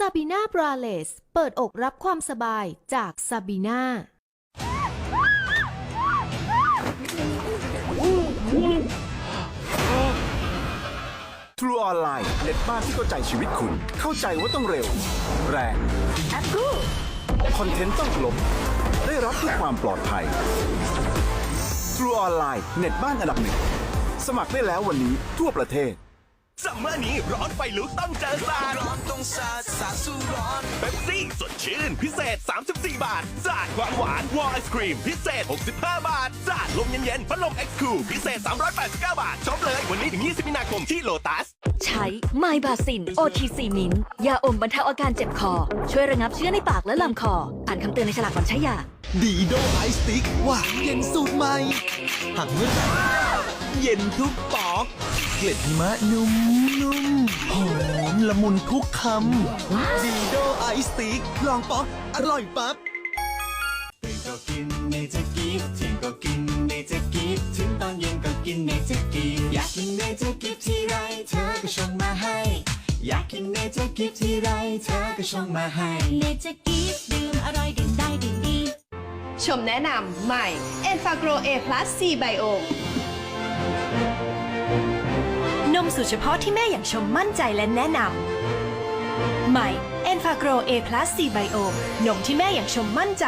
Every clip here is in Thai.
ซาบีนาบราเลส เปิดอกรับความสบายจากซาบีนาทรูออนไลน์เน็ตบ้านที่เข้าใจชีวิตคุณ เข้าใจว่าต้องเร็ว แรงคอนเทนต์ต้องครบได้รับทุกความปลอดภัยทรูออนไลน์เน็ตบ้านอันดับหนึ่ง สมัครได้แล้ววันนี้ทั่วประเทศ ซัมเมอร์นี้ร้อนไฟลุกต้องเจอสาดร้อนต้องสาดสาดสู้ร้อนเบปซี่สดชื่น พิเศษ 34 บาท สาดความหวานวอลไอศครีม พิเศษ 65 บาท สาดลมเย็นๆพัดลม X คูพิเศษ 389 บาทช็อปเลย วันนี้ถึง 20 มีนาคมที่โลตัส ใช้ไมบาซิน OTC มินยาอมบรรเทาอาการเจ็บคอ ช่วยระงับเชื้อในปากและลำคอ อ่านคำเตือนในฉลากก่อนใช้ยาดีโดไอสติ๊กหวานเย็นสูตรใหม่หักเมื่อไหร่ เย็นทุกปอก เกล็ดหิมะนุ่มนุ่มๆหอมละมุนทุกคำดีโดไอสติ๊กลองป๊อกอร่อยปั๊บตื่นก็กินเนเจอร์กิฟเที่ยงก็กินเนเจอร์กิฟถึงตอนเย็นก็กินเนเจอร์กิฟอยากกินเนเจอร์กิฟที่ไรเธอก็ชงมาให้ อยากกินเนเจอร์กิฟที่ไรเธอก็ชงมาให้เนเจอร์กีฟดื่มอร่อยดื่มได้ดื่มดี ชมแนะนำใหม่ e n f a g r o A Plus C Bio นมสูตรเฉพาะที่แม่อย่างชมมั่นใจและแนะนำใหม่ e n f a g r o A p l u C Bio นมที่แม่อย่างชมมั่นใจ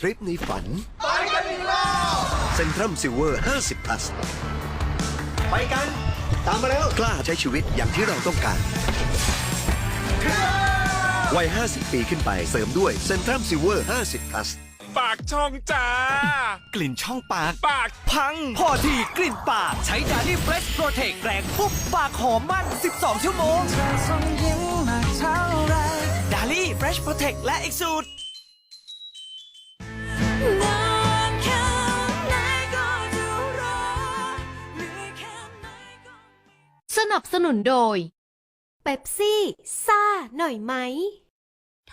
ทริปในฝัน ไปกันอีกแล้วเซนทรัมซิลเวอร์ 50 plus ไปกัน ตามมาแล้ว กล้าใช้ชีวิตอย่างที่เราต้องการ วัย 50 ปีขึ้นไปเสริมด้วยเซนทรัมซิลเวอร์ 50 plus ปากช่องจ้า กลิ่นช่องปาก ปากพัง พอดีกลิ่นปาก ใช้ดาลี่เฟรชโปรเทคแรงปุ๊บปากหอมมั่น 12 ชั่วโมงดาลี่เฟรชโปรเทคและอีกสูตรสนับสนุนโดยเบปซี่ ซ่าหน่อยไหม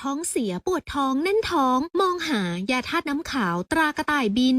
ท้องเสียปวดท้องแน่นท้อง มองหายาธาตุน้ำขาวตรากระต่ายบิน